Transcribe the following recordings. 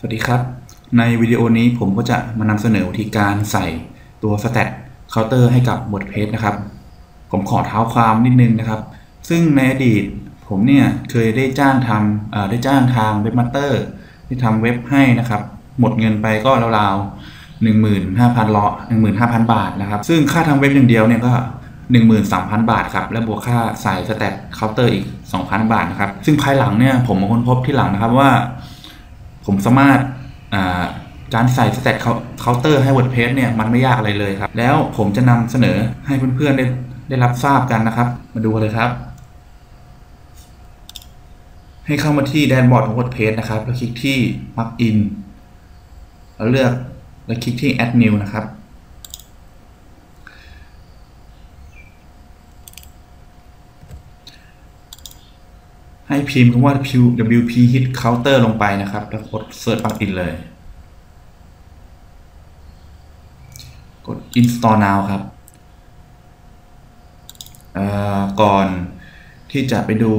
สวัสดีครับ ในวิดีโอนี้ผมก็จะมานำเสนอวิธีการใส่ตัว Stat Counter ให้กับ WordPress นะครับ ผมขอเท้าความนิดนึงนะครับ ซึ่งในอดีตผมเนี่ยเคยได้จ้างทำได้จ้างทางเว็บมาสเตอร์ที่ทำเว็บให้นะครับ หมดเงินไปก็ราวๆ 15,000ลอ15,000 บาทนะครับ ซึ่งค่าทำเว็บอย่างเดียวเนี่ยก็13,000 บาทครับ และบวกค่าใส่สแตทเคาน์เตอร์อีก 2,000 บาทนะครับ ซึ่งภายหลังเนี่ยผมมาค้นพบที่หลังนะครับว่า ผมสามารถาการใส่สแตทเคาน์เตอร์ให้ WordPress เนี่ยมันไม่ยากอะไรเลยครับ แล้วผมจะนำเสนอให้เพื่อนๆได้ได้รับทราบกันนะครับ มาดูเลยครับ ให้เข้ามาที่แดนบอร์ดของ WordPress นะครับ แล้วคลิกที่ Plugin แล้วเลือกแล้วคลิกที่ Add New นะครับ ให้พิมพ์คำว่า WP Hit Counter ลงไปนะครับ แล้วกด Search Plugin เลย กด Install Now ครับ ก่อนที่จะไปดู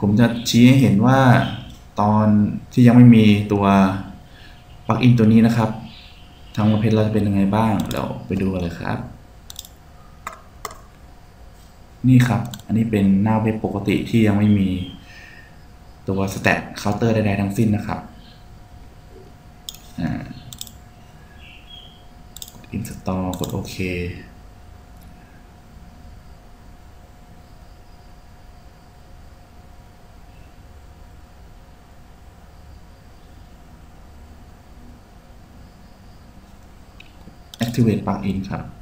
ผมจะชี้ให้เห็นว่าตอนที่ยังไม่มีตัวปลั๊กอินตัวนี้นะครับ ทางประเภทเราจะเป็นยังไงบ้าง เราไปดูกันเลยครับ นี่ครับ อันนี้เป็นหน้าเว็บปกติที่ยังไม่มีตัว stat counter ใดๆทั้งสิ้นนะครับ install กดโอเค activate plugin ครับ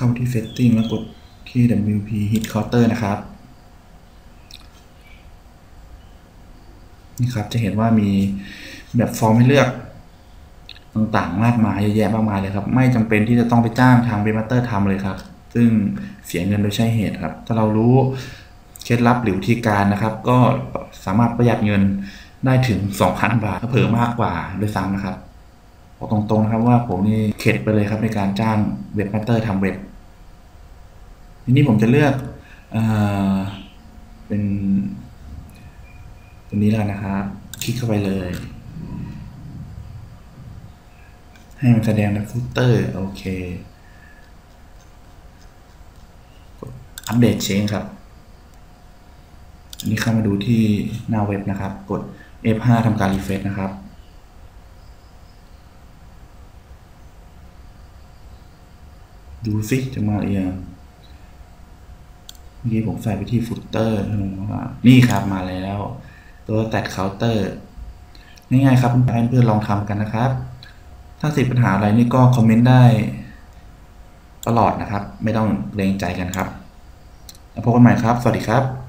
เข้าที่ setting แล้วกดที่ WP hit counter นะครับ นี่ครับจะเห็นว่ามีแบบฟอร์มให้เลือกต่างๆ มากมายเยอะแยะมากมายเลยครับ ไม่จำเป็นที่จะต้องไปจ้างทางเบมาเตอร์ทำเลยครับ ซึ่งเสียเงินโดยใช่เหตุครับ ถ้าเรารู้เคล็ดลับหรือวิธีการนะครับ ก็สามารถประหยัดเงินได้ถึง 2,000 บาทเพิ่มมากกว่าด้วยซ้ำนะครับ บอกตรงๆนะครับว่าผมนี่เข็ดไปเลยครับในการจ้างเว็บมาสเตอร์ทำเว็บ ทีนี้ผมจะเลือกเอเป็นตัวนี้แล้วนะครับคลิกเข้าไปเลย ให้มันแสดงในฟุตเตอร์โอเคกดอัปเดตเชงครับอันนี้เข้ามาดูที่หน้าเว็บนะครับ กด F5 ทำการรีเฟรชนะครับ ดูซิจะมาเอียงเมื่อกี้ผมใส่ไปที่ฟุตเตอร์นี่ครับมาแล้ว ตัวแตดเคาน์เตอร์ง่ายๆครับเพื่อนๆลองทำกันนะครับ ถ้าติดปัญหาอะไรนี่ก็คอมเมนต์ได้ตลอดนะครับ ไม่ต้องเกรงใจกันครับ แล้วพบกันใหม่ครับ สวัสดีครับ